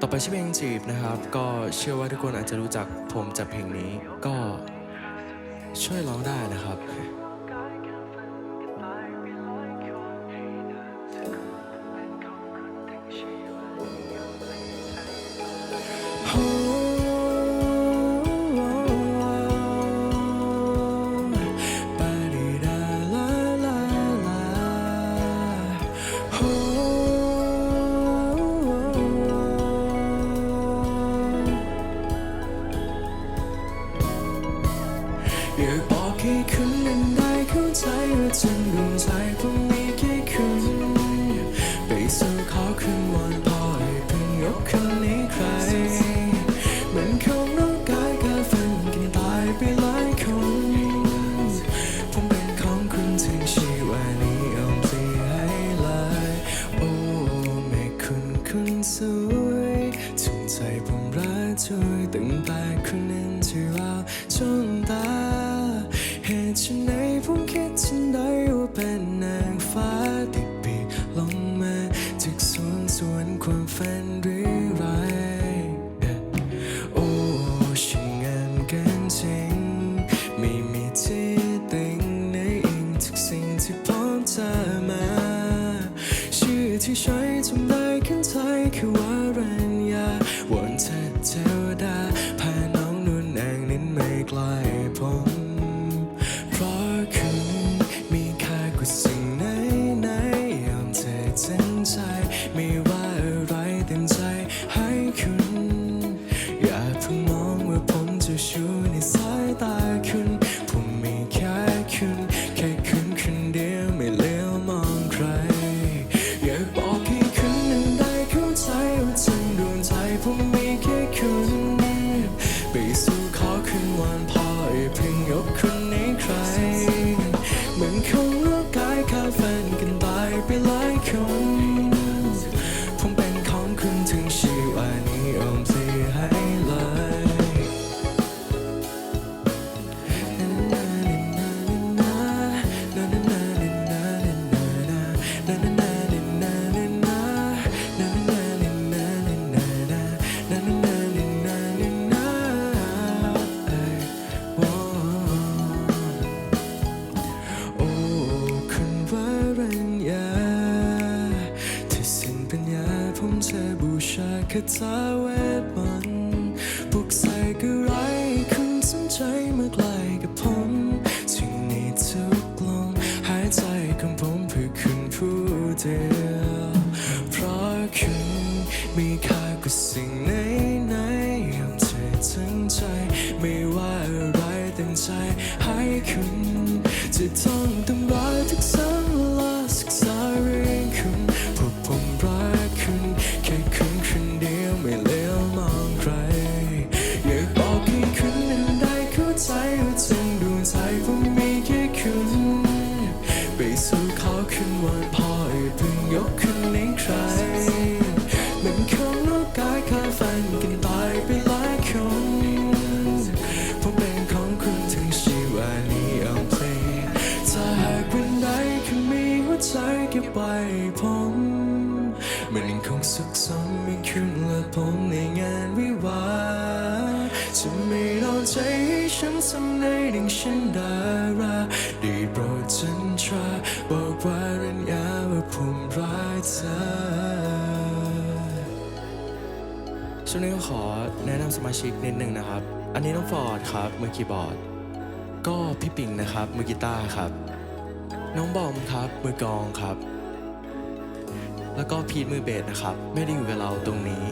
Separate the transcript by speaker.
Speaker 1: ต่อไปชื่อเพลงจีบนะครับ ก็เชื่อว่าทุกคนอาจจะรู้จักผมจากเพลงนี้ ก็ช่วยร้องได้นะครับากบอกให้คุณนั้นได้เข้าใจว่าฉันดวงใจผมมีแค่คุณไปสู่ขอคืนวันพอให้เพิ่งยกคืนนี้ใครเหมือนคงร่างกายกาฝันกันตายไปหลายคนผมเป็นของคุณถึงชีวานี้เอาพลีให้ลายโอ้แม่คุณคุณสวยถึงใจผมรักช่วยตั้งแต่คุณ ที่ใช้ทำได้ขึ้นใจคือว่ารัญญาวอนเธอเทวดาพาน้องนุ่นแองนั้นไม่ไกลผม คาถาเวทมนต์ปลุกใส่ก็ไรคุณสนใจมาใกล้กับผมที่นี่ทุกลมหายใจของผมเพื่อคุณผู้เดียวเพราะคุณมีค่ากว่าสิ่งไหนไหนยอมเธอทั้งใจ ไม่ว่าอะไรเต็มใจให้คุณจะท่อ กคุณให้ใครเหมือนของร่างกายขาดฝันกันตายไปหลายคนผมเป็นของคุณถึงชีวานี้เอาเพลงถ้าหากวันใดคุณมีหัวใจเก็บไว้ผมมันยังคงสุขสมมีคุณและผมในงานวิวาห์จะไม่รอใจให้ฉันทำในดังฉันดาราได้โปรดฉันทราบอกว่า ทุ่มรักเธอช่วงนี้ก็ขอแนะนำสมาชิกนิดหนึ่งนะครับ อันนี้น้องฟอร์ดครับมือคีย์บอร์ด ก็พี่ปิงนะครับมือกีตาร์ครับ น้องบอมครับมือกลองครับ แล้วก็พีทมือเบสนะครับ ไม่ได้อยู่กับเราตรงนี้